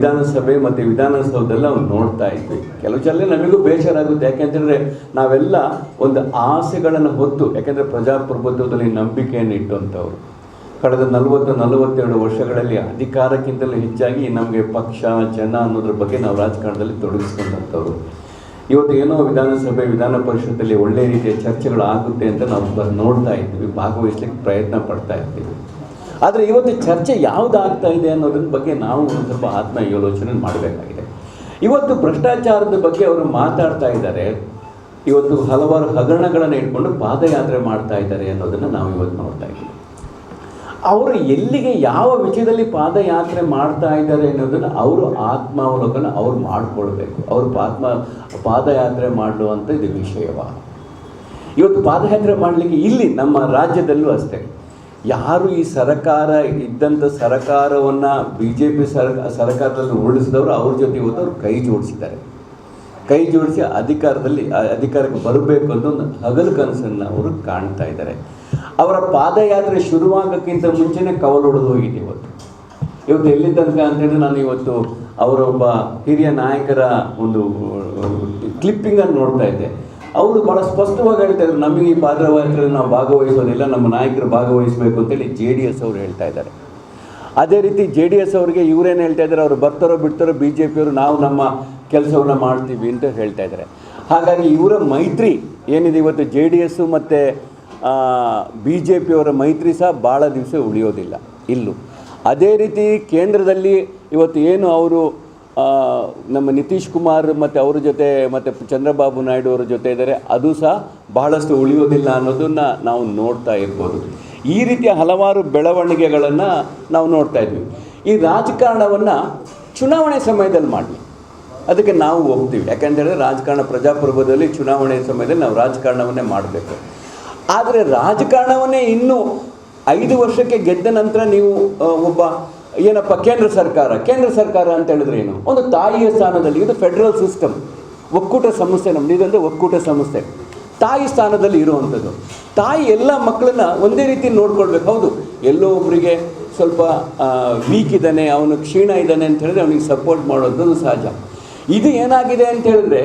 ವಿಧಾನಸಭೆ ಮತ್ತು ವಿಧಾನಸೌಧದಲ್ಲಿ ನಾವು ನೋಡ್ತಾ ಇದ್ವಿ ಕೆಲವು ಸಲ ನಮಗೂ ಬೇಜಾರಾಗುತ್ತೆ. ಯಾಕೆಂತಂದರೆ ನಾವೆಲ್ಲ ಒಂದು ಆಸೆಗಳನ್ನು ಹೊತ್ತು, ಯಾಕೆಂದರೆ ಪ್ರಜಾಪ್ರಭುತ್ವದಲ್ಲಿ ನಂಬಿಕೆಯನ್ನು ಇಟ್ಟಂಥವ್ರು. ಕಳೆದ ನಲವತ್ತು, ನಲವತ್ತೆರಡು ವರ್ಷಗಳಲ್ಲಿ ಅಧಿಕಾರಕ್ಕಿಂತಲೂ ಹೆಚ್ಚಾಗಿ ನಮಗೆ ಪಕ್ಷ, ಜನ ಅನ್ನೋದ್ರ ಬಗ್ಗೆ ನಾವು ರಾಜಕಾರಣದಲ್ಲಿ ತೊಡಗಿಸ್ಕೊಂಡಂಥವ್ರು. ಇವತ್ತು ಏನೋ ವಿಧಾನಸಭೆ, ವಿಧಾನ ಪರಿಷತ್ತಲ್ಲಿ ಒಳ್ಳೆಯ ರೀತಿಯ ಚರ್ಚೆಗಳು ಆಗುತ್ತೆ ಅಂತ ನಾವು ನೋಡ್ತಾ ಇದ್ದೀವಿ ಭಾಗವಹಿಸ್ಲಿಕ್ಕೆ ಪ್ರಯತ್ನ ಪಡ್ತಾ ಇದ್ದೀವಿ ಆದರೆ ಇವತ್ತು ಚರ್ಚೆ ಯಾವುದಾಗ್ತಾ ಇದೆ ಅನ್ನೋದ್ರ ಬಗ್ಗೆ ನಾವು ಒಂದು ಸ್ವಲ್ಪ ಆತ್ಮ ಯೋಚನೆ ಮಾಡಬೇಕಾಗಿದೆ. ಇವತ್ತು ಭ್ರಷ್ಟಾಚಾರದ ಬಗ್ಗೆ ಅವರು ಮಾತಾಡ್ತಾ ಇದ್ದಾರೆ. ಇವತ್ತು ಹಲವಾರು ಹಗರಣಗಳನ್ನು ಇಟ್ಕೊಂಡು ಪಾದಯಾತ್ರೆ ಮಾಡ್ತಾ ಇದ್ದಾರೆ ಅನ್ನೋದನ್ನು ನಾವು ಇವತ್ತು ನೋಡ್ತಾ ಇದ್ದೀವಿ. ಅವರು ಎಲ್ಲಿಗೆ ಯಾವ ವಿಷಯದಲ್ಲಿ ಪಾದಯಾತ್ರೆ ಮಾಡ್ತಾ ಇದ್ದಾರೆ ಅನ್ನೋದನ್ನು ಅವರು ಆತ್ಮಾವಲೋಕನ ಅವ್ರು ಮಾಡಿಕೊಳ್ಬೇಕು. ಅವರು ಆತ್ಮ ಪಾದಯಾತ್ರೆ ಮಾಡುವಂಥ ಇದು ವಿಷಯವ. ಇವತ್ತು ಪಾದಯಾತ್ರೆ ಮಾಡಲಿಕ್ಕೆ ಇಲ್ಲಿ ನಮ್ಮ ರಾಜ್ಯದಲ್ಲೂ ಅಷ್ಟೇ. ಯಾರು ಈ ಸರಕಾರ ಇದ್ದಂಥ ಸರಕಾರವನ್ನು ಬಿ ಜೆ ಪಿ ಸರ ಸರಕಾರದಲ್ಲಿ ಉರುಳಿಸಿದವರು ಅವ್ರ ಜೊತೆ ಇವತ್ತು ಅವರು ಕೈ ಜೋಡಿಸಿದ್ದಾರೆ. ಕೈ ಜೋಡಿಸಿ ಅಧಿಕಾರದಲ್ಲಿ ಅಧಿಕಾರಕ್ಕೆ ಬರಬೇಕು ಅಂತ ಒಂದು ಹಗಲು ಕನಸನ್ನು ಅವರು ಕಾಣ್ತಾ ಇದ್ದಾರೆ. ಅವರ ಪಾದಯಾತ್ರೆ ಶುರುವಾಗೋಕ್ಕಿಂತ ಮುಂಚೆನೇ ಕವಲು ಹೊಡೆದು ಹೋಗಿದೆ ಇವತ್ತು. ಇವತ್ತು ಎಲ್ಲಿ ತನಕ ಅಂತೇಳಿದ್ರೆ ನಾನು ಇವತ್ತು ಅವರೊಬ್ಬ ಹಿರಿಯ ನಾಯಕರ ಒಂದು ಕ್ಲಿಪ್ಪಿಂಗನ್ನು ನೋಡ್ತಾ ಇದ್ದೆ. ಅವರು ಭಾಳ ಸ್ಪಷ್ಟವಾಗಿ ಹೇಳ್ತಾ ಇದ್ರು, ನಮಗೆ ಈ ಪಾದಯಾತ್ರೆಯಲ್ಲಿ ನಾವು ಭಾಗವಹಿಸೋದಿಲ್ಲ, ನಮ್ಮ ನಾಯಕರು ಭಾಗವಹಿಸಬೇಕು ಅಂತೇಳಿ ಜೆ ಡಿ ಎಸ್ ಅವರು ಹೇಳ್ತಾ ಇದ್ದಾರೆ. ಅದೇ ರೀತಿ ಜೆ ಡಿ ಎಸ್ ಅವರಿಗೆ ಇವರೇನು ಹೇಳ್ತಾ ಇದ್ದಾರೆ, ಅವ್ರು ಬರ್ತಾರೋ ಬಿಡ್ತಾರೋ ಬಿ ಜೆ ಪಿಯವರು ನಾವು ನಮ್ಮ ಕೆಲಸವನ್ನು ಮಾಡ್ತೀವಿ ಅಂತ ಹೇಳ್ತಾ ಇದ್ದಾರೆ. ಹಾಗಾಗಿ ಇವರ ಮೈತ್ರಿ ಏನಿದೆ ಇವತ್ತು ಜೆ ಡಿ ಎಸ್ಸು ಮತ್ತು ಬಿ ಜೆ ಪಿಯವರ ಮೈತ್ರಿ ಸಹ ಭಾಳ ದಿವಸ ಉಳಿಯೋದಿಲ್ಲ, ಇಲ್ಲೂ. ಅದೇ ರೀತಿ ಕೇಂದ್ರದಲ್ಲಿ ಇವತ್ತು ಏನು ಅವರು ನಮ್ಮ ನಿತೀಶ್ ಕುಮಾರ್ ಮತ್ತು ಅವ್ರ ಜೊತೆ ಮತ್ತು ಚಂದ್ರಬಾಬು ನಾಯ್ಡು ಅವರ ಜೊತೆ ಇದ್ದಾರೆ, ಅದು ಸಹ ಬಹಳಷ್ಟು ಉಳಿಯೋದಿಲ್ಲ ಅನ್ನೋದನ್ನು ನಾವು ನೋಡ್ತಾ ಇರ್ಬೋದು. ಈ ರೀತಿಯ ಹಲವಾರು ಬೆಳವಣಿಗೆಗಳನ್ನು ನಾವು ನೋಡ್ತಾ ಇದ್ವಿ. ಈ ರಾಜಕಾರಣವನ್ನು ಚುನಾವಣೆ ಸಮಯದಲ್ಲಿ ಮಾಡಲಿ. ಅದಕ್ಕೆ ನಾವು ಹೋಗ್ತೀವಿ. ಯಾಕೆಂತೇಳಿದ್ರೆ ರಾಜಕಾರಣ ಪ್ರಜಾಪ್ರಭುತ್ವದಲ್ಲಿ ಚುನಾವಣೆ ಸಮಯದಲ್ಲಿ ನಾವು ರಾಜಕಾರಣವನ್ನೇ ಮಾಡಬೇಕು. ಆದರೆ ರಾಜಕಾರಣವನ್ನೇ ಇನ್ನೂ ಐದು ವರ್ಷಕ್ಕೆ ಗೆದ್ದ ನಂತರ ನೀವು ಒಬ್ಬ ಏನಪ್ಪ, ಕೇಂದ್ರ ಸರ್ಕಾರ? ಕೇಂದ್ರ ಸರ್ಕಾರ ಅಂತ ಹೇಳಿದ್ರೆ ಏನು? ಒಂದು ತಾಯಿಯ ಸ್ಥಾನದಲ್ಲಿ, ಇದು ಫೆಡರಲ್ ಸಿಸ್ಟಮ್ ಒಕ್ಕೂಟ ಸಂಸ್ಥೆ ನಮ್ದು. ಇದಂದರೆ ಒಕ್ಕೂಟ ಸಂಸ್ಥೆ. ತಾಯಿ ಸ್ಥಾನದಲ್ಲಿ ಇರುವಂಥದ್ದು. ತಾಯಿ ಎಲ್ಲ ಮಕ್ಕಳನ್ನ ಒಂದೇ ರೀತಿ ನೋಡ್ಕೊಳ್ಬೇಕು. ಹೌದು, ಎಲ್ಲೋ ಒಬ್ಬರಿಗೆ ಸ್ವಲ್ಪ ವೀಕ್ ಇದ್ದಾನೆ, ಅವನು ಕ್ಷೀಣ ಇದ್ದಾನೆ ಅಂತ ಹೇಳಿದ್ರೆ ಅವನಿಗೆ ಸಪೋರ್ಟ್ ಮಾಡೋದು ಸಹಜ. ಇದು ಏನಾಗಿದೆ ಅಂತ ಹೇಳಿದ್ರೆ,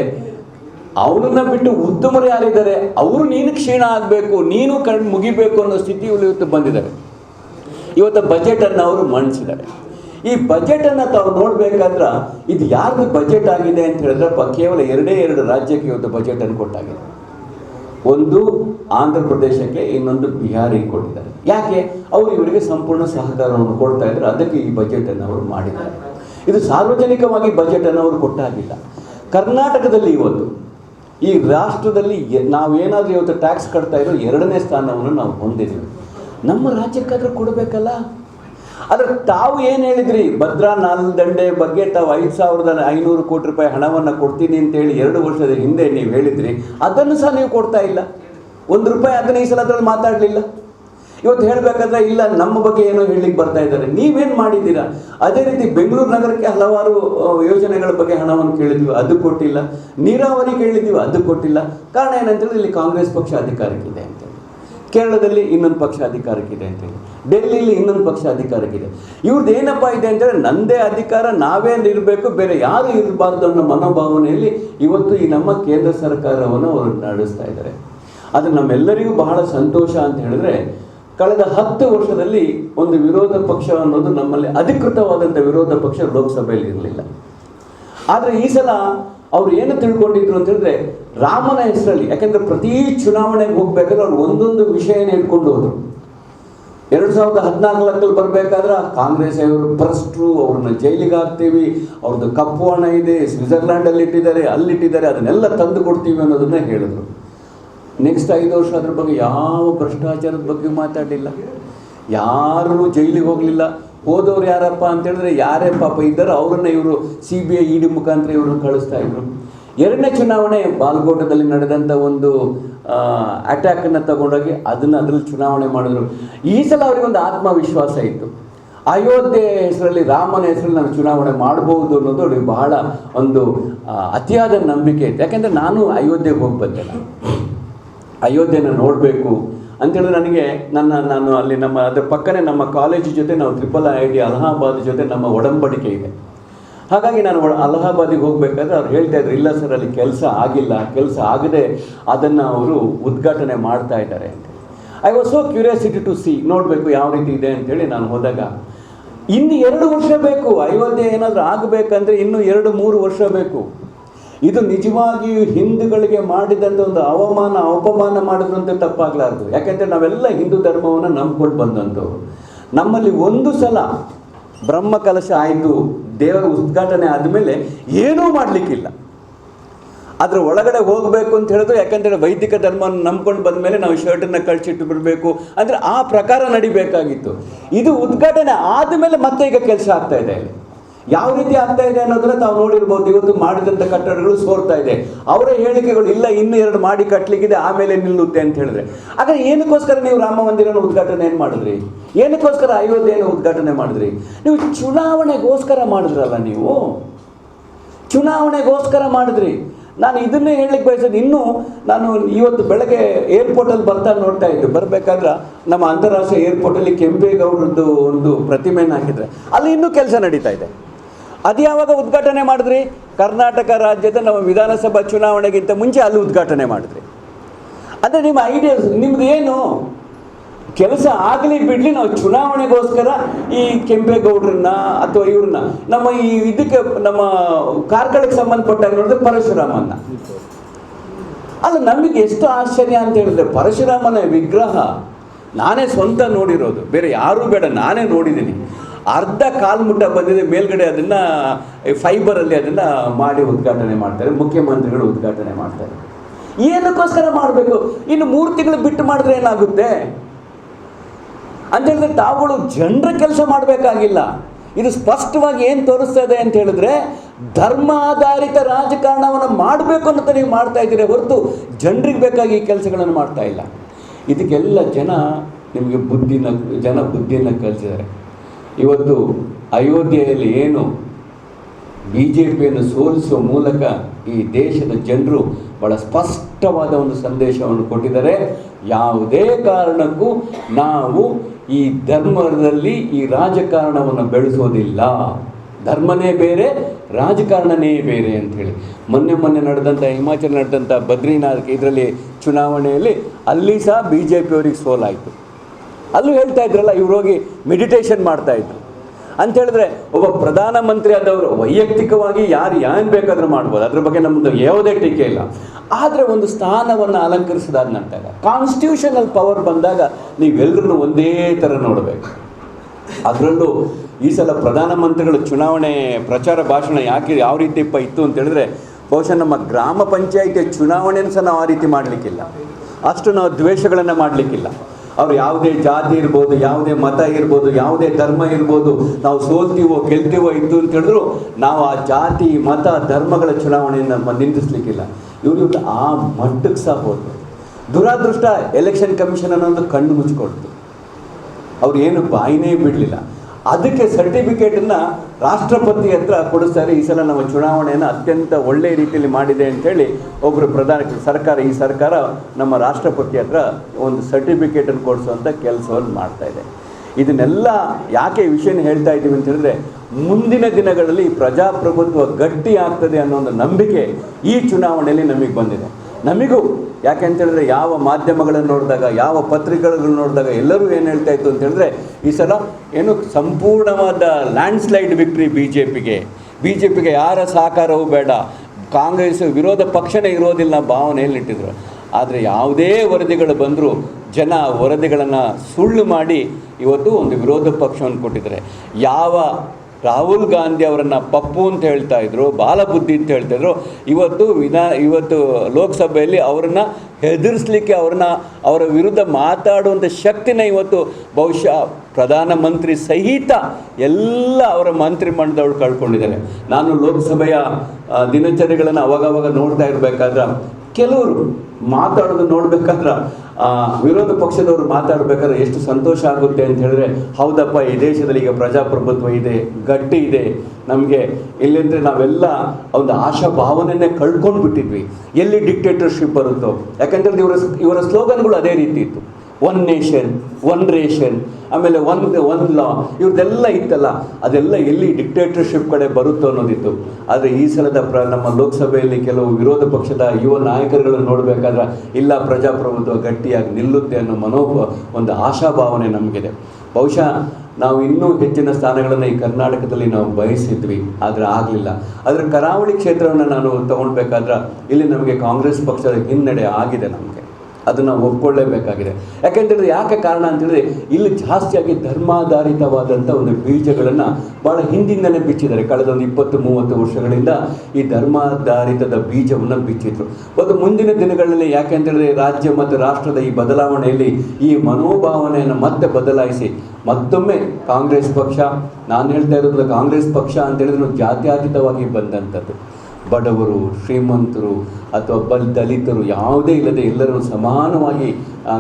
ಅವನನ್ನ ಬಿಟ್ಟು ಉತ್ತಮರು ಯಾರಿದ್ದಾರೆ? ಅವರು ನೀನು ಕ್ಷೀಣ ಆಗಬೇಕು, ನೀನು ಕಣ್ ಮುಗಿಬೇಕು ಅನ್ನೋ ಸ್ಥಿತಿ ಇವತ್ತು ಬಂದಿದ್ದಾರೆ ಇವತ್ತು ಬಜೆಟನ್ನು ಅವರು ಮಂಡಿಸಿದ್ದಾರೆ. ಈ ಬಜೆಟನ್ನು ತಾವು ನೋಡಬೇಕಾದ್ರೆ ಇದು ಯಾರ್ದು ಬಜೆಟ್ ಆಗಿದೆ ಅಂತ ಹೇಳಿದ್ರೆ ಕೇವಲ ಎರಡೇ ಎರಡು ರಾಜ್ಯಕ್ಕೆ ಇವತ್ತು ಬಜೆಟನ್ನು ಕೊಟ್ಟಾಗಿದೆ. ಒಂದು ಆಂಧ್ರ ಪ್ರದೇಶಕ್ಕೆ, ಇನ್ನೊಂದು ಬಿಹಾರಿಗೆ ಕೊಟ್ಟಿದ್ದಾರೆ. ಯಾಕೆ? ಅವರು ಇವರಿಗೆ ಸಂಪೂರ್ಣ ಸಹಕಾರವನ್ನು ಕೊಡ್ತಾ ಇದ್ದಾರೆ ಅದಕ್ಕೆ ಈ ಬಜೆಟನ್ನು ಅವರು ಮಾಡಿದ್ದಾರೆ. ಇದು ಸಾರ್ವಜನಿಕವಾಗಿ ಬಜೆಟನ್ನು ಅವರು ಕೊಟ್ಟಾಗಿಲ್ಲ. ಕರ್ನಾಟಕದಲ್ಲಿ ಇವತ್ತು, ಈ ರಾಷ್ಟ್ರದಲ್ಲಿ ನಾವೇನಾದರೂ ಇವತ್ತು ಟ್ಯಾಕ್ಸ್ ಕಟ್ತಾ ಇರೋ ಎರಡನೇ ಸ್ಥಾನವನ್ನು ನಾವು ಹೊಂದಿದ್ದೀವಿ. ನಮ್ಮ ರಾಜ್ಯಕ್ಕಾದ್ರೂ ಕೊಡಬೇಕಲ್ಲ? ಆದರೆ ತಾವು ಏನು ಹೇಳಿದ್ರಿ? ಭದ್ರಾ ನಾಲ್ದಂಡೆ ಬಗ್ಗೆ ತಾವು ಐದು ಸಾವಿರದ ಐನೂರು ಕೋಟಿ ರೂಪಾಯಿ ಹಣವನ್ನು ಕೊಡ್ತೀನಿ ಅಂತೇಳಿ ಎರಡು ವರ್ಷದ ಹಿಂದೆ ನೀವು ಹೇಳಿದ್ರಿ, ಅದನ್ನು ಸಹ ನೀವು ಕೊಡ್ತಾ ಇಲ್ಲ. ಒಂದು ರೂಪಾಯಿ ಅದನ್ನ ಈ ಸಲ ಅದರಲ್ಲಿ ಮಾತಾಡಲಿಲ್ಲ. ಇವತ್ತು ಹೇಳಬೇಕಾದ್ರೆ ಇಲ್ಲ, ನಮ್ಮ ಬಗ್ಗೆ ಏನೋ ಹೇಳಲಿಕ್ಕೆ ಬರ್ತಾ ಇದ್ದಾರೆ. ನೀವೇನು ಮಾಡಿದ್ದೀರಾ? ಅದೇ ರೀತಿ ಬೆಂಗಳೂರು ನಗರಕ್ಕೆ ಹಲವಾರು ಯೋಜನೆಗಳ ಬಗ್ಗೆ ಹಣವನ್ನು ಕೇಳಿದ್ವಿ, ಅದು ಕೊಟ್ಟಿಲ್ಲ. ನೀರಾವರಿ ಕೇಳಿದ್ವಿ, ಅದು ಕೊಟ್ಟಿಲ್ಲ. ಕಾರಣ ಏನಂತೇಳಿ ಇಲ್ಲಿ ಕಾಂಗ್ರೆಸ್ ಪಕ್ಷ ಅಧಿಕಾರಕ್ಕಿದೆ ಅಂತೇಳಿ ಕೇರಳದಲ್ಲಿ ಇನ್ನೊಂದು ಪಕ್ಷ ಅಧಿಕಾರಕ್ಕಿದೆ ಅಂತೇಳಿ ಡೆಲ್ಲಿಲಿ ಇನ್ನೊಂದು ಪಕ್ಷ ಅಧಿಕಾರಕ್ಕಿದೆ. ಇವ್ರದ್ದು ಏನಪ್ಪ ಇದೆ ಅಂತೇಳಿ ನಂದೇ ಅಧಿಕಾರ, ನಾವೇ ಇರಬೇಕು ಬೇರೆ ಯಾರು ಇರಬಾರ್ದು ಅನ್ನೋ ಮನೋಭಾವನೆಯಲ್ಲಿ ಇವತ್ತು ಈ ನಮ್ಮ ಕೇಂದ್ರ ಸರ್ಕಾರವನ್ನು ಅವರು ನಡೆಸ್ತಾ ಇದ್ದಾರೆ. ಅದು ನಮ್ಮೆಲ್ಲರಿಗೂ ಬಹಳ ಸಂತೋಷ ಅಂತ ಹೇಳಿದ್ರೆ, ಕಳೆದ ಹತ್ತು ವರ್ಷದಲ್ಲಿ ಒಂದು ವಿರೋಧ ಪಕ್ಷ ಅನ್ನೋದು ನಮ್ಮಲ್ಲಿ ಅಧಿಕೃತವಾದಂಥ ವಿರೋಧ ಪಕ್ಷ ಲೋಕಸಭೆಯಲ್ಲಿ ಇರಲಿಲ್ಲ. ಆದರೆ ಈ ಸಲ ಅವರು ಏನು ತಿಳ್ಕೊಂಡಿದ್ರು ಅಂತ ಹೇಳಿದ್ರೆ ರಾಮನ ಹೆಸರಲ್ಲಿ, ಯಾಕೆಂದ್ರೆ ಪ್ರತಿ ಚುನಾವಣೆಗೆ ಹೋಗ್ಬೇಕಾದ್ರೆ ಅವ್ರು ಒಂದೊಂದು ವಿಷಯನ ಇಟ್ಕೊಂಡು ಹೋದ್ರು. ಎರಡು ಸಾವಿರದ ಹದಿನಾಲ್ಕಲ್ಲಿ ಬರಬೇಕಾದ್ರೆ ಕಾಂಗ್ರೆಸ್ ಅವರು ಪರಸ್ಟ್ರು ಅವ್ರನ್ನ ಜೈಲಿಗೆ ಹಾಕ್ತೀವಿ, ಅವ್ರದ್ದು ಕಪ್ಪು ಹಣ ಇದೆ, ಸ್ವಿಟ್ಜರ್ಲ್ಯಾಂಡಲ್ಲಿ ಇಟ್ಟಿದ್ದಾರೆ ಅಲ್ಲಿಟ್ಟಿದ್ದಾರೆ ಅದನ್ನೆಲ್ಲ ತಂದು ಕೊಡ್ತೀವಿ ಅನ್ನೋದನ್ನ ಹೇಳಿದ್ರು. ನೆಕ್ಸ್ಟ್ ಐದು ವರ್ಷ ಅದ್ರ ಬಗ್ಗೆ ಯಾವ ಭ್ರಷ್ಟಾಚಾರದ ಬಗ್ಗೆ ಮಾತಾಡಲಿಲ್ಲ ಯಾರೂ ಜೈಲಿಗೆ ಹೋಗಲಿಲ್ಲ. ಹೋದವ್ರು ಯಾರಪ್ಪ ಅಂತ ಹೇಳಿದ್ರೆ ಯಾರೇ ಪಾಪ ಇದ್ದಾರೋ ಅವ್ರನ್ನ ಇವರು ಸಿ ಬಿ ಐ ಇಡಿ ಮುಖಾಂತರ ಇವ್ರನ್ನ ಕಳಿಸ್ತಾ ಇದ್ರು. ಎರಡನೇ ಚುನಾವಣೆ ಬಾಲ್ಕೋಟದಲ್ಲಿ ನಡೆದಂಥ ಒಂದು ಅಟ್ಯಾಕನ್ನು ತಗೊಂಡೋಗಿ ಅದನ್ನು ಅದರಲ್ಲಿ ಚುನಾವಣೆ ಮಾಡಿದ್ರು. ಈ ಸಲ ಅವರಿಗೊಂದು ಆತ್ಮವಿಶ್ವಾಸ ಇತ್ತು. ಅಯೋಧ್ಯೆ ಹೆಸರಲ್ಲಿ, ರಾಮನ ಹೆಸರಲ್ಲಿ ನಾನು ಚುನಾವಣೆ ಮಾಡಬಹುದು ಅನ್ನೋದು ಅವ್ರಿಗೆ ಬಹಳ ಒಂದು ಅತಿಯಾದ ನಂಬಿಕೆ ಇತ್ತು. ಯಾಕೆಂದರೆ ನಾನು ಅಯೋಧ್ಯೆಗೆ ಹೋಗಿ ಬಂದೆ ಅಯೋಧ್ಯೆನ ನೋಡಬೇಕು ಅಂತೇಳಿದ್ರೆ ನನಗೆ ನನ್ನ, ನಾನು ಅಲ್ಲಿ ನಮ್ಮ, ಅದರ ಪಕ್ಕನೇ ನಮ್ಮ ಕಾಲೇಜ್ ಜೊತೆ ನಾವು ಟ್ರಿಪಲ್ ಐ ಡಿ ಅಲಹಾಬಾದ್ ಜೊತೆ ನಮ್ಮ ಒಡಂಬಡಿಕೆ ಇದೆ. ಹಾಗಾಗಿ ನಾನು ಅಲಹಾಬಾದಿಗೆ ಹೋಗ್ಬೇಕಾದ್ರೆ ಅವ್ರು ಹೇಳ್ತಾ ಇದ್ರು, ಇಲ್ಲ ಸರ್, ಅಲ್ಲಿ ಕೆಲಸ ಆಗಿಲ್ಲ, ಕೆಲಸ ಆಗದೆ ಅದನ್ನು ಅವರು ಉದ್ಘಾಟನೆ ಮಾಡ್ತಾ ಇದ್ದಾರೆ I was so curiosity to see ನೋಡಬೇಕು ಯಾವ ರೀತಿ ಇದೆ ಅಂತೇಳಿ ನಾನು ಹೋದಾಗ, ಇನ್ನು ಎರಡು ವರ್ಷ ಬೇಕು ಅಯೋಧ್ಯೆ ಏನಾದರೂ ಆಗಬೇಕಂದ್ರೆ ಇನ್ನು ಎರಡು, ಮೂರು ವರ್ಷ ಬೇಕು. ಇದು ನಿಜವಾಗಿಯೂ ಹಿಂದೂಗಳಿಗೆ ಮಾಡಿದಂಥ ಒಂದು ಅವಮಾನ, ಅಪಮಾನ ಮಾಡಿದ್ರಂತೆ ತಪ್ಪಾಗಲಾರ್ದು. ಯಾಕೆಂದರೆ ನಾವೆಲ್ಲ ಹಿಂದೂ ಧರ್ಮವನ್ನು ನಂಬ್ಕೊಂಡು ಬಂದಂತು ನಮ್ಮಲ್ಲಿ ಒಂದು ಸಲ ಬ್ರಹ್ಮ ಕಲಶ ಆಯಿತು. ದೇವರ ಉದ್ಘಾಟನೆ ಆದಮೇಲೆ ಏನೂ ಮಾಡಲಿಕ್ಕಿಲ್ಲ. ಅದರ ಒಳಗಡೆ ಹೋಗಬೇಕು ಅಂತ ಹೇಳಿದ್ರು ಯಾಕಂದರೆ ವೈದಿಕ ಧರ್ಮವನ್ನು ನಂಬ್ಕೊಂಡು ಬಂದಮೇಲೆ ನಾವು ಶರ್ಟನ್ನು ಕಳಿಸಿಟ್ಟು ಬಿಡಬೇಕು ಅಂದರೆ ಆ ಪ್ರಕಾರ ನಡಿಬೇಕಾಗಿತ್ತು. ಇದು ಉದ್ಘಾಟನೆ ಆದಮೇಲೆ ಮತ್ತೆ ಈಗ ಕೆಲಸ ಆಗ್ತಾ ಇದೆ. ಯಾವ ರೀತಿ ಆಗ್ತಾ ಇದೆ ಅನ್ನೋದನ್ನ ತಾವು ನೋಡಿರ್ಬೋದು. ಇವತ್ತು ಮಾಡಿದಂಥ ಕಟ್ಟಡಗಳು ಸೋರ್ತಾ ಇದೆ. ಅವರ ಹೇಳಿಕೆಗಳು ಇಲ್ಲ, ಇನ್ನೂ ಎರಡು ಮಾಡಿ ಕಟ್ಟಲಿಕ್ಕಿದೆ ಆಮೇಲೆ ನಿಲ್ಲುತ್ತೆ ಅಂತ ಹೇಳಿದ್ರೆ. ಆದ್ರೆ ಏನಕ್ಕೋಸ್ಕರ ನೀವು ರಾಮ ಮಂದಿರನ ಉದ್ಘಾಟನೆ ಏನು ಮಾಡಿದ್ರಿ? ಏನಕ್ಕೋಸ್ಕರ ಅಯೋಧ್ಯೆಯನ್ನು ಉದ್ಘಾಟನೆ ಮಾಡಿದ್ರಿ? ನೀವು ಚುನಾವಣೆಗೋಸ್ಕರ ಮಾಡಿದ್ರಲ್ಲ ನೀವು? ಚುನಾವಣೆಗೋಸ್ಕರ ಮಾಡಿದ್ರಿ. ನಾನು ಇದನ್ನೇ ಹೇಳಲಿಕ್ಕೆ ಬಯಸೋದು, ಇನ್ನೂ ನಾನು ಇವತ್ತು ಬೆಳಗ್ಗೆ ಏರ್ಪೋರ್ಟಲ್ಲಿ ಬರ್ತಾ ನೋಡ್ತಾ ಇದ್ದೆ. ಬರಬೇಕಾದ್ರೆ ನಮ್ಮ ಅಂತಾರಾಷ್ಟ್ರೀಯ ಏರ್ಪೋರ್ಟಲ್ಲಿ ಕೆಂಪೇಗೌಡರದ್ದು ಒಂದು ಪ್ರತಿಮೆಯನ್ನು ಹಾಕಿದ್ರೆ. ಅಲ್ಲಿ ಇನ್ನೂ ಕೆಲಸ ನಡೀತಾ ಇದೆ. ಅದು ಯಾವಾಗ ಉದ್ಘಾಟನೆ ಮಾಡಿದ್ರಿ? ಕರ್ನಾಟಕ ರಾಜ್ಯದ ನಮ್ಮ ವಿಧಾನಸಭಾ ಚುನಾವಣೆಗಿಂತ ಮುಂಚೆ ಅಲ್ಲಿ ಉದ್ಘಾಟನೆ ಮಾಡಿದ್ರಿ. ಅಂದರೆ ನಿಮ್ಮ ಐಡಿಯಾಸ್ ನಿಮ್ದು ಏನು? ಕೆಲಸ ಆಗಲಿ ಬಿಡಲಿ ನಾವು ಚುನಾವಣೆಗೋಸ್ಕರ ಈ ಕೆಂಪೇಗೌಡ್ರನ್ನ ಅಥವಾ ಇವ್ರನ್ನ, ನಮ್ಮ ಈ ಇದಕ್ಕೆ ನಮ್ಮ ಕಾರ್ಕಳಕ್ಕೆ ಸಂಬಂಧಪಟ್ಟಾಗ ನೋಡಿದ್ರೆ ಪರಶುರಾಮನ್ನ. ಅಲ್ಲ, ನಮಗೆ ಎಷ್ಟು ಆಶ್ಚರ್ಯ ಅಂತ ಹೇಳಿದ್ರೆ ಪರಶುರಾಮನ ವಿಗ್ರಹ ನಾನೇ ಸ್ವಂತ ನೋಡಿರೋದು. ಬೇರೆ ಯಾರೂ ಬೇಡ, ನಾನೇ ನೋಡಿದ್ದೀನಿ. ಅರ್ಧ ಕಾಲ್ಮುಟ್ಟ ಬಂದಿದೆ, ಮೇಲ್ಗಡೆ ಅದನ್ನು ಫೈಬರಲ್ಲಿ ಅದನ್ನು ಮಾಡಿ ಉದ್ಘಾಟನೆ ಮಾಡ್ತಾರೆ, ಮುಖ್ಯಮಂತ್ರಿಗಳು ಉದ್ಘಾಟನೆ ಮಾಡ್ತಾರೆ. ಏನಕ್ಕೋಸ್ಕರ ಮಾಡಬೇಕು? ಇನ್ನು ಮೂರು ತಿಂಗಳು ಬಿಟ್ಟು ಮಾಡಿದ್ರೆ ಏನಾಗುತ್ತೆ? ಅಂತ ಹೇಳಿದ್ರೆ ತಾವುಗಳು ಜನರ ಕೆಲಸ ಮಾಡಬೇಕಾಗಿಲ್ಲ. ಇದು ಸ್ಪಷ್ಟವಾಗಿ ಏನು ತೋರಿಸ್ತಾ ಇದೆ ಅಂತ ಹೇಳಿದ್ರೆ, ಧರ್ಮ ಆಧಾರಿತ ರಾಜಕಾರಣವನ್ನು ಮಾಡಬೇಕು ಅಂತ ನೀವು ಮಾಡ್ತಾ ಇದ್ದೀರಿ ಹೊರತು ಜನರಿಗೆ ಬೇಕಾಗಿ ಈ ಕೆಲಸಗಳನ್ನು ಮಾಡ್ತಾ ಇಲ್ಲ. ಇದಕ್ಕೆಲ್ಲ ಜನ ನಿಮಗೆ ಬುದ್ಧಿನ, ಜನ ಬುದ್ಧಿಯನ್ನು ಕಲಿಸಿದ್ದಾರೆ. ಇವತ್ತು ಅಯೋಧ್ಯೆಯಲ್ಲಿ ಏನು ಬಿ ಜೆ ಪಿಯನ್ನು ಸೋಲಿಸುವ ಮೂಲಕ ಈ ದೇಶದ ಜನರು ಬಹಳ ಸ್ಪಷ್ಟವಾದ ಒಂದು ಸಂದೇಶವನ್ನು ಕೊಟ್ಟಿದ್ದಾರೆ. ಯಾವುದೇ ಕಾರಣಕ್ಕೂ ನಾವು ಈ ಧರ್ಮದಲ್ಲಿ ಈ ರಾಜಕಾರಣವನ್ನು ಬೆಳೆಸೋದಿಲ್ಲ. ಧರ್ಮನೇ ಬೇರೆ, ರಾಜಕಾರಣನೇ ಬೇರೆ ಅಂಥೇಳಿ. ಮೊನ್ನೆ ಮೊನ್ನೆ ನಡೆದಂಥ ಹಿಮಾಚಲ ನಡೆದಂಥ ಬದ್ರಿನಾಥ್ ಇದರಲ್ಲಿ ಚುನಾವಣೆಯಲ್ಲಿ ಅಲ್ಲಿ ಸಹ ಬಿ ಜೆ ಪಿಯವರಿಗೆ ಸೋಲಾಯಿತು. ಅಲ್ಲೂ ಹೇಳ್ತಾ ಇದ್ರಲ್ಲ, ಇವ್ರು ಹೋಗಿ ಮೆಡಿಟೇಷನ್ ಮಾಡ್ತಾ ಇದ್ರು. ಅಂತ ಹೇಳಿದ್ರೆ, ಒಬ್ಬ ಪ್ರಧಾನಮಂತ್ರಿ ಆದವರು, ವೈಯಕ್ತಿಕವಾಗಿ ಯಾರು ಏನು ಬೇಕಾದ್ರೂ ಮಾಡ್ಬೋದು. ಅದ್ರ ಬಗ್ಗೆ ನಮ್ಮದು ಯಾವುದೇ ಟೀಕೆ ಇಲ್ಲ. ಆದರೆ ಒಂದು ಸ್ಥಾನವನ್ನು ಅಲಂಕರಿಸಿದಾದ ನಂತರ ಕಾನ್ಸ್ಟಿಟ್ಯೂಷನಲ್ ಪವರ್ ಬಂದಾಗ ನೀವೆಲ್ಲರೂ ಒಂದೇ ಥರ ನೋಡಬೇಕು. ಅದರಲ್ಲೂ ಈ ಸಲ ಪ್ರಧಾನಮಂತ್ರಿಗಳು ಚುನಾವಣೆ ಪ್ರಚಾರ ಭಾಷಣ ಯಾಕೆ ಯಾವ ರೀತಿ ಇತ್ತು ಅಂತ ಹೇಳಿದ್ರೆ, ಬಹುಶಃ ನಮ್ಮ ಗ್ರಾಮ ಪಂಚಾಯಿತಿಯ ಚುನಾವಣೆಯನ್ನು ಸಹ ನಾವು ಆ ರೀತಿ ಮಾಡಲಿಕ್ಕಿಲ್ಲ. ಅಷ್ಟು ನಾವು ದ್ವೇಷಗಳನ್ನು ಮಾಡಲಿಕ್ಕಿಲ್ಲ. ಅವ್ರು ಯಾವುದೇ ಜಾತಿ ಇರ್ಬೋದು, ಯಾವುದೇ ಮತ ಇರ್ಬೋದು, ಯಾವುದೇ ಧರ್ಮ ಇರ್ಬೋದು, ನಾವು ಸೋಲ್ತೀವೋ, ಗೆಲ್ತೀವೋ ಇದ್ದು ಅಂತ ಹೇಳಿದ್ರು ನಾವು ಆ ಜಾತಿ, ಮತ, ಧರ್ಮಗಳ ಚುನಾವಣೆಯನ್ನು ನಮ್ಮ ನಿಂದಿಸ್ಲಿಕ್ಕಿಲ್ಲ. ಇವರು ಆ ಮಟ್ಟಕ್ಕೆ ಸಹ ಹೋದ್ರು. ದುರಾದೃಷ್ಟ ಎಲೆಕ್ಷನ್ ಕಮಿಷನ್ ಅನ್ನೋದು ಕಣ್ಣು ಮುಚ್ಕೊಡ್ತು. ಅವ್ರು ಏನು ಬಾಯಿನೇ ಬಿಡಲಿಲ್ಲ. ಅದಕ್ಕೆ ಸರ್ಟಿಫಿಕೇಟನ್ನು ರಾಷ್ಟ್ರಪತಿ ಹತ್ರ ಕೊಡಿಸ್ತಾರೆ. ಈ ಸಲ ನಮ್ಮ ಚುನಾವಣೆಯನ್ನು ಅತ್ಯಂತ ಒಳ್ಳೆಯ ರೀತಿಯಲ್ಲಿ ಮಾಡಿದೆ ಅಂತೇಳಿ ಒಬ್ಬರು ಪ್ರಧಾನ ಸರ್ಕಾರ, ಈ ಸರ್ಕಾರ ನಮ್ಮ ರಾಷ್ಟ್ರಪತಿ ಹತ್ರ ಒಂದು ಸರ್ಟಿಫಿಕೇಟನ್ನು ಕೊಡಿಸುವಂಥ ಕೆಲಸವನ್ನು ಮಾಡ್ತಾ ಇದೆ. ಇದನ್ನೆಲ್ಲ ಯಾಕೆ ವಿಷಯನ ಹೇಳ್ತಾ ಇದ್ದೀವಿ ಅಂತ ಹೇಳಿದ್ರೆ, ಮುಂದಿನ ದಿನಗಳಲ್ಲಿ ಪ್ರಜಾಪ್ರಭುತ್ವ ಗಟ್ಟಿ ಆಗ್ತದೆ ಅನ್ನೋ ಒಂದು ನಂಬಿಕೆ ಈ ಚುನಾವಣೆಯಲ್ಲಿ ನಮಗೆ ಬಂದಿದೆ. ನಮಗೂ. ಯಾಕೆ ಅಂತೇಳಿದ್ರೆ ಯಾವ ಮಾಧ್ಯಮಗಳನ್ನು ನೋಡಿದಾಗ, ಯಾವ ಪತ್ರಿಕೆಗಳನ್ನು ನೋಡಿದಾಗ ಎಲ್ಲರೂ ಏನು ಹೇಳ್ತಾ ಇತ್ತು ಅಂತೇಳಿದ್ರೆ ಈ ಸಲ ಏನು ಸಂಪೂರ್ಣವಾದ landslide victory B J ಪಿಗೆ ಬಿ ಜೆ ಪಿಗೆ ಯಾರ ಸಹಕಾರವೂ ಬೇಡ. ಕಾಂಗ್ರೆಸ್ ವಿರೋಧ ಪಕ್ಷನೇ ಇರೋದಿಲ್ಲ ಭಾವನೆಯಲ್ಲಿ ಇಟ್ಟಿದ್ರು ಆದರೆ ಯಾವುದೇ ವರದಿಗಳು ಬಂದರೂ ಜನ ವರದಿಗಳನ್ನು ಸುಳ್ಳು ಮಾಡಿ ಇವತ್ತು ಒಂದು ವಿರೋಧ ಪಕ್ಷವನ್ನು ಕೊಟ್ಟಿದ್ದಾರೆ. ಯಾವ ರಾಹುಲ್ ಗಾಂಧಿ ಅವರನ್ನು ಪಪ್ಪು ಅಂತ ಹೇಳ್ತಾ ಇದ್ರು, ಬಾಲಬುದ್ಧಿ ಅಂತ ಹೇಳ್ತಾ ಇದ್ರು, ಇವತ್ತು ವಿನಾ, ಇವತ್ತು ಲೋಕಸಭೆಯಲ್ಲಿ ಅವರನ್ನು ಹೆದರಿಸ್ಲಿಕ್ಕೆ ಅವ್ರನ್ನ ಅವರ ವಿರುದ್ಧ ಮಾತಾಡುವಂಥ ಶಕ್ತಿನ ಇವತ್ತು ಬಹುಶಃ ಪ್ರಧಾನಮಂತ್ರಿ ಸಹಿತ ಎಲ್ಲ ಅವರ ಮಂತ್ರಿಮಂಡಲದವರು ಕಳ್ಕೊಂಡಿದ್ದಾರೆ. ನಾನು ಲೋಕಸಭೆಯ ದಿನಚರಿಗಳನ್ನು ಅವಾಗವಾಗ ನೋಡ್ತಾ ಇರಬೇಕಾದ್ರೆ ಕೆಲವರು ಮಾತಾಡೋದು ನೋಡ್ಬೇಕಾದ್ರ ವಿರೋಧ ಪಕ್ಷದವರು ಮಾತಾಡ್ಬೇಕಾದ್ರೆ ಎಷ್ಟು ಸಂತೋಷ ಆಗುತ್ತೆ ಅಂತ ಹೇಳಿದ್ರೆ, ಹೌದಪ್ಪ, ಈ ದೇಶದಲ್ಲಿ ಈಗ ಪ್ರಜಾಪ್ರಭುತ್ವ ಇದೆ, ಗಟ್ಟಿ ಇದೆ, ನಮಗೆ ಇಲ್ಲಿಂದ್ರೆ ನಾವೆಲ್ಲ ಒಂದು ಆಶಾ ಭಾವನೆಯನ್ನೇ ಕಳ್ಕೊಂಡು ಬಿಟ್ಟಿದ್ವಿ ಎಲ್ಲಿ ಡಿಕ್ಟೇಟರ್ಶಿಪ್ ಬರುತ್ತೋ? ಯಾಕಂದ್ರೆ ಇವರ ಇವರ ಸ್ಲೋಗನ್ಗಳು ಅದೇ ರೀತಿ ಇತ್ತು. ಒನ್ ನೇಷನ್ ಒನ್ ರೇಷನ್ ಆಮೇಲೆ ಒನ್ ಒನ್ ಲಾ ಇವ್ರದ್ದೆಲ್ಲ ಇತ್ತಲ್ಲ, ಅದೆಲ್ಲ ಎಲ್ಲಿ ಡಿಕ್ಟೇಟರ್ಶಿಪ್ ಕಡೆ ಬರುತ್ತೋ ಅನ್ನೋದಿತ್ತು. ಆದರೆ ಈ ಸಲದ ಪ್ರ, ನಮ್ಮ ಲೋಕಸಭೆಯಲ್ಲಿ ಕೆಲವು ವಿರೋಧ ಪಕ್ಷದ ಯುವ ನಾಯಕರುಗಳನ್ನು ನೋಡಬೇಕಾದ್ರೆ, ಇಲ್ಲ ಪ್ರಜಾಪ್ರಭುತ್ವ ಗಟ್ಟಿಯಾಗಿ ನಿಲ್ಲುತ್ತೆ ಅನ್ನೋ ಮನೋಭ ಒಂದು ಆಶಾಭಾವನೆ ನಮಗಿದೆ. ಬಹುಶಃ ನಾವು ಇನ್ನೂ ಹೆಚ್ಚಿನ ಸ್ಥಾನಗಳನ್ನು ಈ ಕರ್ನಾಟಕದಲ್ಲಿ ನಾವು ಬಯಸಿದ್ವಿ, ಆದರೆ ಆಗಲಿಲ್ಲ. ಆದರೆ ಕರಾವಳಿ ಕ್ಷೇತ್ರವನ್ನು ನಾನು ತಗೊಳ್ಬೇಕಾದ್ರೆ ಇಲ್ಲಿ ನಮಗೆ ಕಾಂಗ್ರೆಸ್ ಪಕ್ಷದ ಹಿನ್ನಡೆ ಆಗಿದೆ ನಮಗೆ. ಅದನ್ನು ಒಪ್ಕೊಳ್ಳೇಬೇಕಾಗಿದೆ. ಯಾಕೆಂತೇಳಿದ್ರೆ ಯಾಕೆ ಕಾರಣ ಅಂತೇಳಿದ್ರೆ ಇಲ್ಲಿ ಜಾಸ್ತಿಯಾಗಿ ಧರ್ಮಾಧಾರಿತವಾದಂಥ ಒಂದು ಬೀಜಗಳನ್ನು ಭಾಳ ಹಿಂದಿಂದನೇ ಬಿಚ್ಚಿದ್ದಾರೆ. ಕಳೆದ ಒಂದು ಇಪ್ಪತ್ತು ಮೂವತ್ತು ವರ್ಷಗಳಿಂದ ಈ ಧರ್ಮಾಧಾರಿತದ ಬೀಜವನ್ನು ಬಿಚ್ಚಿದ್ರು. ಒಂದು ಮುಂದಿನ ದಿನಗಳಲ್ಲಿ ಯಾಕೆ ಅಂತೇಳಿದ್ರೆ ರಾಜ್ಯ ಮತ್ತು ರಾಷ್ಟ್ರದ ಈ ಬದಲಾವಣೆಯಲ್ಲಿ ಈ ಮನೋಭಾವನೆಯನ್ನು ಮತ್ತೆ ಬದಲಾಯಿಸಿ ಮತ್ತೊಮ್ಮೆ ಕಾಂಗ್ರೆಸ್ ಪಕ್ಷ, ನಾನು ಹೇಳ್ತಾ ಇರೋದು ಕಾಂಗ್ರೆಸ್ ಪಕ್ಷ ಅಂತ ಜಾತ್ಯಾತೀತವಾಗಿ ಜಾತ್ಯತೀತವಾಗಿ ಬಂದಂಥದ್ದು ಬಡವರು, ಶ್ರೀಮಂತರು ಅಥವಾ ಬಲ್ ದಲಿತರು ಯಾವುದೇ ಇಲ್ಲದೆ ಎಲ್ಲರೂ ಸಮಾನವಾಗಿ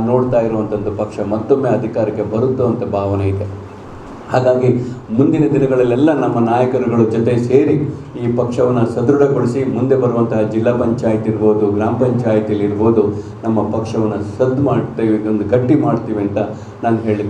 ನೋಡ್ತಾ ಇರುವಂಥದ್ದು ಪಕ್ಷ ಮತ್ತೊಮ್ಮೆ ಅಧಿಕಾರಕ್ಕೆ ಬರುತ್ತೋ ಅಂತ ಭಾವನೆ ಇದೆ. ಹಾಗಾಗಿ ಮುಂದಿನ ದಿನಗಳಲ್ಲೆಲ್ಲ ನಮ್ಮ ನಾಯಕರುಗಳ ಜೊತೆ ಸೇರಿ ಈ ಪಕ್ಷವನ್ನು ಸದೃಢಗೊಳಿಸಿ ಮುಂದೆ ಬರುವಂತಹ ಜಿಲ್ಲಾ ಪಂಚಾಯತ್ ಇರ್ಬೋದು, ಗ್ರಾಮ ಪಂಚಾಯತಿಲಿ ಇರ್ಬೋದು ನಮ್ಮ ಪಕ್ಷವನ್ನು ಸದ್ದು ಮಾಡ್ತೇವೆ ಒಂದು ಗಟ್ಟಿ ಮಾಡ್ತೀವಿ ಅಂತ ನಾನು ಹೇಳಿ